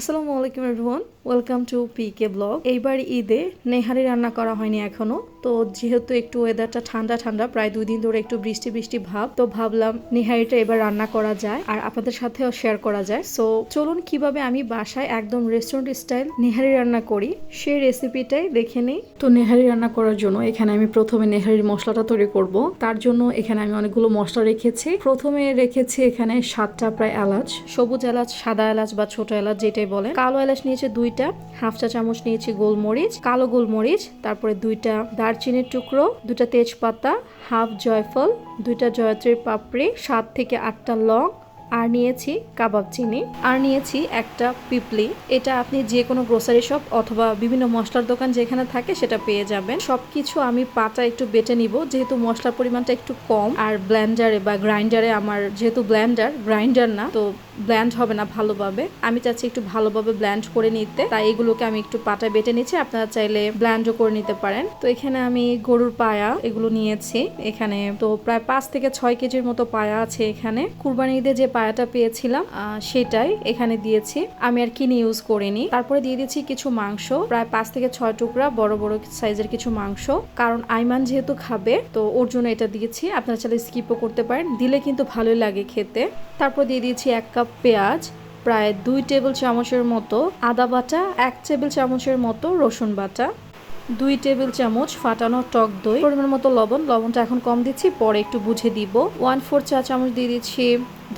আসসালামু আলাইকুম everyone welcome to P K blog এইবার ঈদে নেহারি রান্না করা হয়নি এখনও। তো যেহেতু একটু ওয়েদারটা ঠান্ডা ঠান্ডা, প্রায় দুই দিন ধরে একটু বৃষ্টি বৃষ্টি ভাব, তো ভাবলাম নিহারিটা এবার রান্না করা যায় আর আপনাদের সাথেও শেয়ার করা যায়। সো চলুন কীভাবে আমি বাসায় একদম রেস্টুরেন্ট স্টাইল নেহারি রান্না করি, সেই রেসিপিটাই দেখে নিই। তো নেহারি রান্না করার জন্য এখানে আমি প্রথমে নেহারির মশলাটা তৈরি করব। তার জন্য এখানে আমি অনেকগুলো মশলা রেখেছি। প্রথমে রেখেছি এখানে সাতটা প্রায় এলাচ, সবুজ এলাচ, সাদা এলাচ বা ছোট এলাচ যেটাই বলে কালো এলাচ নিয়েছে দুইটা, হাফ চা চামচ নিয়েছি গোলমরিচ, কালো গোলমরিচ, তারপরে দুইটা দারচিনির টুকরো দুটা তেজপাতা হাফ জয়ফল দুইটা জয়ত্রীর পাপড়ি সাত থেকে আটটা লং আর নিয়েছি কাবাব চিনি, আর নিয়েছি একটা পিপলি। এটা আপনি যে কোনো গ্রোসারি শপ অথবা বিভিন্ন মশলার দোকান যেখানে থাকে সেটা পেয়ে যাবেন। সব কিছু আমি পাটা একটু বেটে নিব, যেহেতু মশলার পরিমাণটা একটু কম। আর ব্লেন্ডারে বা গ্রাইন্ডারে আমার যেহেতু ব্ল্যান্ডার গ্রাইন্ডার না, তো ব্ল্যান্ড হবে না ভালোভাবে। আমি চাচ্ছি একটু ভালোভাবে ব্ল্যান্ড করে নিতে। তাই এগুলোকে আমি একটু পাটা বেটে নিচ্ছি। আপনারা চাইলে ব্ল্যান্ডও করে নিতে পারেন। তো এখানে আমি গরুর পায়া এগুলো নিয়েছি। এখানে তো প্রায় পাঁচ থেকে ছয় কেজির মতো পায়া আছে এখানে। কুরবানি ঈদে যে পায়াটা পেয়েছিলাম সেটাই এখানে দিয়েছি। আমি আর কিনে ইউজ করিনি। তারপরে দিয়ে দিয়েছি কিছু মাংস, প্রায় পাঁচ থেকে ছয় টুকরা বড় বড় সাইজের কিছু মাংস। কারণ আইমান যেহেতু খাবে, তো ওর জন্য এটা দিয়েছি। আপনারা চাইলে স্কিপও করতে পারেন। দিলে কিন্তু ভালোই লাগে খেতে। তারপর দিয়ে দিয়েছি এক কাপ পেঁয়াজ, প্রায় দুই টেবিল চামচের মতো আদা বাটা, এক টেবিল চামচের মতো রসুন বাটা। দুই টেবিল চামচ ফাটানো টক দই, পরিমাণ মতো লবণ, লবণটা এখন কম দিচ্ছি, পরে একটু বুঝে দিব। ওয়ান ফোর চা চামচ দিয়ে দিচ্ছি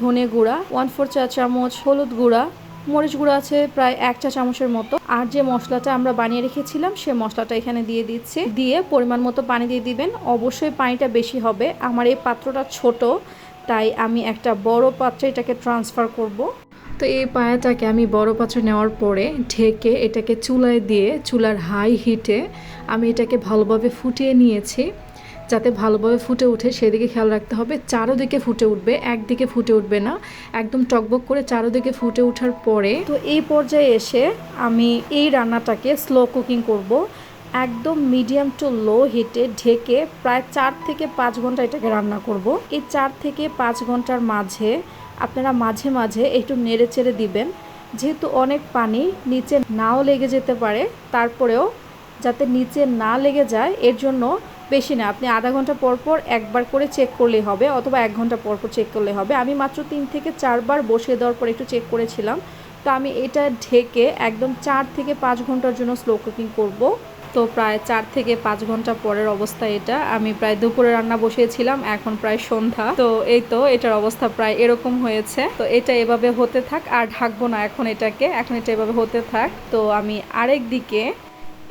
ধনে গুঁড়া, ওয়ান ফোর চা চামচ হলুদ গুঁড়া, মরিচ গুঁড়া আছে প্রায় এক চা চামচের মতো। আর যে মশলাটা আমরা বানিয়ে রেখেছিলাম, সে মশলাটা এখানে দিয়ে দিচ্ছি। দিয়ে পরিমাণ মতো পানি দিয়ে দিবেন। অবশ্যই পানিটা বেশি হবে। আমার এই পাত্রটা ছোট, তাই আমি একটা বড় পাত্রে এটাকে ট্রান্সফার করব। তো এই পায়াটাকে আমি বড় পাত্রে নেওয়ার পরে ঢেকে এটাকে চুলায় দিয়ে, চুলার হাই হিটে আমি এটাকে ভালোভাবে ফুটিয়ে নিয়েছি। যাতে ভালোভাবে ফুটে উঠে সেদিকে খেয়াল রাখতে হবে। চারোদিকে ফুটে উঠবে, একদিকে ফুটে উঠবে না। একদম টকবক করে চারোদিকে ফুটে ওঠার পরে তো এই পর্যায়ে এসে আমি এই রান্নাটাকে স্লো কুকিং করব। একদম মিডিয়াম টু লো হিটে ঢেকে প্রায় চার থেকে পাঁচ ঘণ্টা এটাকে রান্না করব। এই চার থেকে পাঁচ ঘণ্টার মাঝে আপনারা মাঝে মাঝে একটু নেড়ে চেড়ে দিবেন। যেহেতু অনেক পানি নিচে নাও লেগে যেতে পারে, তারপরেও যাতে নিচে না লেগে যায়, এর জন্য বেশি না। আপনি আধা ঘণ্টা পর পর একবার করে চেক করলেই হবে, অথবা এক ঘণ্টা পর পর চেক করলে হবে। আমি মাত্র তিন থেকে চারবার বসিয়ে দেওয়ার পর একটু চেক করেছিলাম। তো আমি এটা ঢেকে একদম চার থেকে পাঁচ ঘণ্টার জন্য স্লো কুকিং করব। তো প্রায় চার থেকে পাঁচ ঘণ্টা পরের অবস্থা এটা। আমি প্রায় দুপুরে রান্না বসিয়েছিলাম, এখন প্রায় সন্ধ্যা। তো এই তো, এটার অবস্থা প্রায় এরকম হয়েছে। তো এটা এভাবে হতে থাক, আর ঢাকবো না এখন এটাকে, এখন এটা এভাবে হতে থাক। তো আমি আরেক দিকে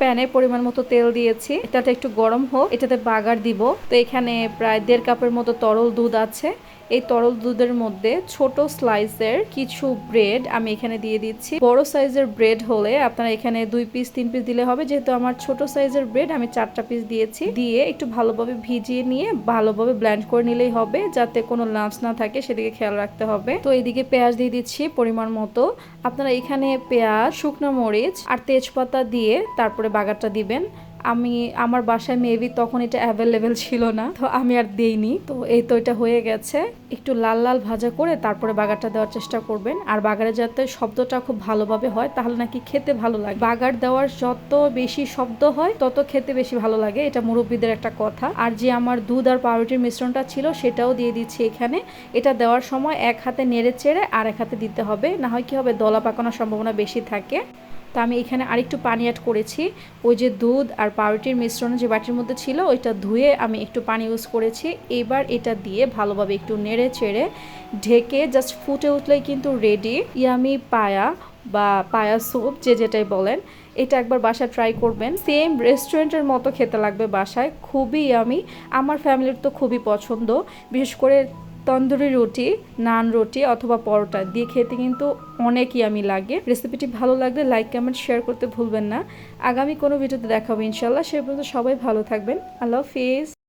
প্যানে পরিমাণ মতো তেল দিয়েছি। এটাতে একটু গরম হোক, এটাতে বাগার দিব। তো এখানে প্রায় দেড় কাপের মতো তরল দুধ আছে। এই তরল দুধের মধ্যে ছোট স্লাইসের কিছু ব্রেড আমি এখানে দিয়ে দিচ্ছি। বড় সাইজের ব্রেড হলে আপনারা এখানে দুই পিস তিন পিস দিলে হবে। যেহেতু আমার ছোট সাইজের ব্রেড আমি চারটা পিস দিয়েছি। দিয়ে একটু ভালোভাবে ভিজিয়ে নিয়ে ভালোভাবে ব্ল্যান্ড করে নিলেই হবে, যাতে কোনো লাঞ্চ না থাকে, সেদিকে খেয়াল রাখতে হবে। তো এইদিকে পেঁয়াজ দিয়ে দিচ্ছি পরিমাণ মতো। আপনারা এখানে পেঁয়াজ, শুকনো মরিচ আর তেজপাতা দিয়ে তারপরে বাগারটা দিবেন। আমি, আমার বাসায় মেবি তখন এটা অ্যাভেলেবেল ছিল না, তো আমি আর দেইনি। তো এই তো এটা হয়ে গেছে। একটু লাল লাল ভাজা করে তারপরে বাগারটা দেওয়ার চেষ্টা করবেন। আর বাগারে যাতে শব্দটা খুব ভালোভাবে হয়, তাহলে নাকি খেতে ভালো লাগে। বাগার দেওয়ার যত বেশি শব্দ হয়, তত খেতে বেশি ভালো লাগে। এটা মুরব্বীদের একটা কথা। আর যে আমার দুধ আর পাউরুটির মিশ্রণটা ছিল, সেটাও দিয়ে দিচ্ছি এখানে। এটা দেওয়ার সময় এক হাতে নেড়ে চেড়ে আর এক হাতে দিতে হবে। না হয় কি হবে, দলা পাকানোর সম্ভাবনা বেশি থাকে। তো আমি এখানে আরেকটু পানি অ্যাড করেছি। ওই যে দুধ আর পাউরুটির মিশ্রণ যে বাটির মধ্যে ছিল, ওইটা ধুয়ে আমি একটু পানি ইউজ করেছি। এবার এটা দিয়ে ভালোভাবে একটু নেড়ে চেড়ে ঢেকে জাস্ট ফুটে উঠলেই কিন্তু রেডি ইয়ামি পায়া বা পায়া স্যুপ যে যেটাই বলেন, এটা একবার বাসায় ট্রাই করবেন। সেম রেস্টুরেন্টের মতো খেতে লাগবে বাসায়, খুবই আমি আমার ফ্যামিলির তো খুবই পছন্দ। বিশেষ করে তন্দুরি রুটি, নান রুটি অথবা পরোটা দিয়ে খেতে কিন্তু অনেকই আমি লাগে। রেসিপিটি ভালো লাগলে লাইক কমেন্ট শেয়ার করতে ভুলবেন না। আগামী কোনো ভিডিওতে দেখাবো ইনশাল্লাহ সে পর্যন্ত সবাই ভালো থাকবেন। আল্লাহ হাফিজ।